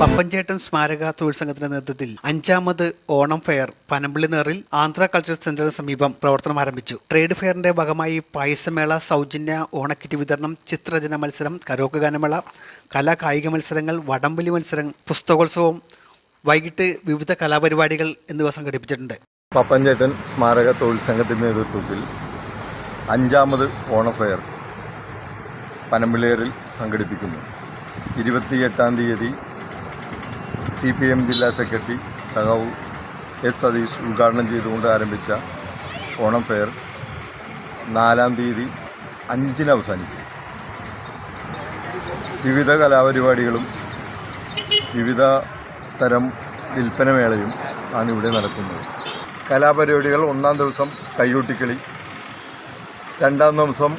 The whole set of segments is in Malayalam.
പപ്പഞ്ചേട്ടൻ സ്മാരക തൊഴിൽ സംഘത്തിന്റെ നേതൃത്വത്തിൽ അഞ്ചാമത് ഓണം ഫെയർ പനമ്പിളി നേറിൽ ആന്ധ്ര കൾച്ചർ സെന്ററിന് സമീപം പ്രവർത്തനം ആരംഭിച്ചു. ട്രേഡ് ഫെയറിന്റെ ഭാഗമായി പായസമേള സൗജന്യ ഓണക്കിറ്റ് വിതരണം ചിത്രരചന മത്സരം കരോക്ക് ഗാനമേള കലാകായിക മത്സരങ്ങൾ വടംവലി മത്സരം പുസ്തകോത്സവം വൈകിട്ട് വിവിധ കലാപരിപാടികൾ എന്നിവ സംഘടിപ്പിച്ചിട്ടുണ്ട്. പപ്പഞ്ചേട്ടൻ സ്മാരക തൊഴിൽ സംഘത്തിന്റെ നേതൃത്വത്തിൽ അഞ്ചാമത് ഓണം ഫെയർ പനമ്പിളേറിൽ സംഘടിപ്പിക്കുന്നു. ഇരുപത്തിയെട്ടാം തീയതി സി പി എം ജില്ലാ സെക്രട്ടറി സഖാവ് എസ് സതീഷ് ഉദ്ഘാടനം ചെയ്തുകൊണ്ട് ആരംഭിച്ച ഓണം ഫെയർ നാലാം തീയതി അഞ്ചിന് അവസാനിക്കും. വിവിധ കലാപരിപാടികളും വിവിധ തരം വിൽപ്പനമേളയും ആണ് ഇവിടെ നടക്കുന്നത്. കലാപരിപാടികൾ ഒന്നാം ദിവസം കൈകൊട്ടിക്കളി രണ്ടാം ദിവസം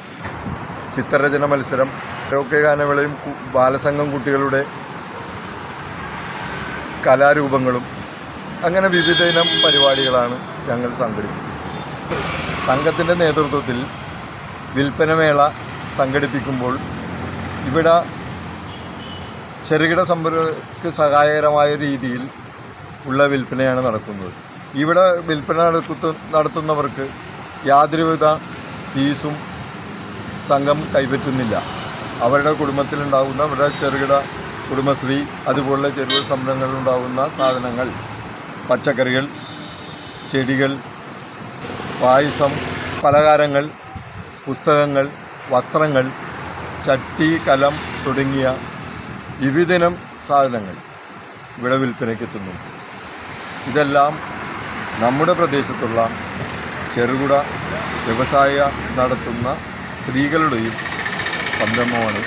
ചിത്രരചന മത്സരം കരോക്കെ ഗാനമേളയും ബാലസംഘം കുട്ടികളുടെ കലാരൂപങ്ങളും അങ്ങനെ വിവിധ ഇനം പരിപാടികളാണ് ഞങ്ങൾ സംഘടിപ്പിച്ചത്. സംഘത്തിന്റെ നേതൃത്വത്തിൽ വിൽപ്പനമേള സംഘടിപ്പിക്കുമ്പോൾ ഇവിടെ ചെറുകിട സംരംഭക്ക് സഹായകരമായ രീതിയിൽ ഉള്ള വിൽപ്പനയാണ് നടക്കുന്നത്. ഇവിടെ വിൽപ്പന നടത്തു നടത്തുന്നവർക്ക് യാതൊരുവിധ ഫീസും സംഘം കൈപ്പറ്റുന്നില്ല. അവരുടെ കുടുംബത്തിലുണ്ടാകുന്ന അവരുടെ ചെറുകിട കുടുംബശ്രീ അതുപോലുള്ള ചെറിയ സംരംഭങ്ങളിലുണ്ടാകുന്ന സാധനങ്ങൾ പച്ചക്കറികൾ ചെടികൾ പായസം പലഹാരങ്ങൾ പുസ്തകങ്ങൾ വസ്ത്രങ്ങൾ ചട്ടി കലം തുടങ്ങിയ വിവിധനം സാധനങ്ങൾ ഇവിടെ വിൽപ്പനയ്ക്കെത്തുന്നു ഇതെല്ലാം നമ്മുടെ പ്രദേശത്തുള്ള ചെറുകിട വ്യവസായ നടത്തുന്ന സ്ത്രീകളുടെയും സംരംഭമാണ്.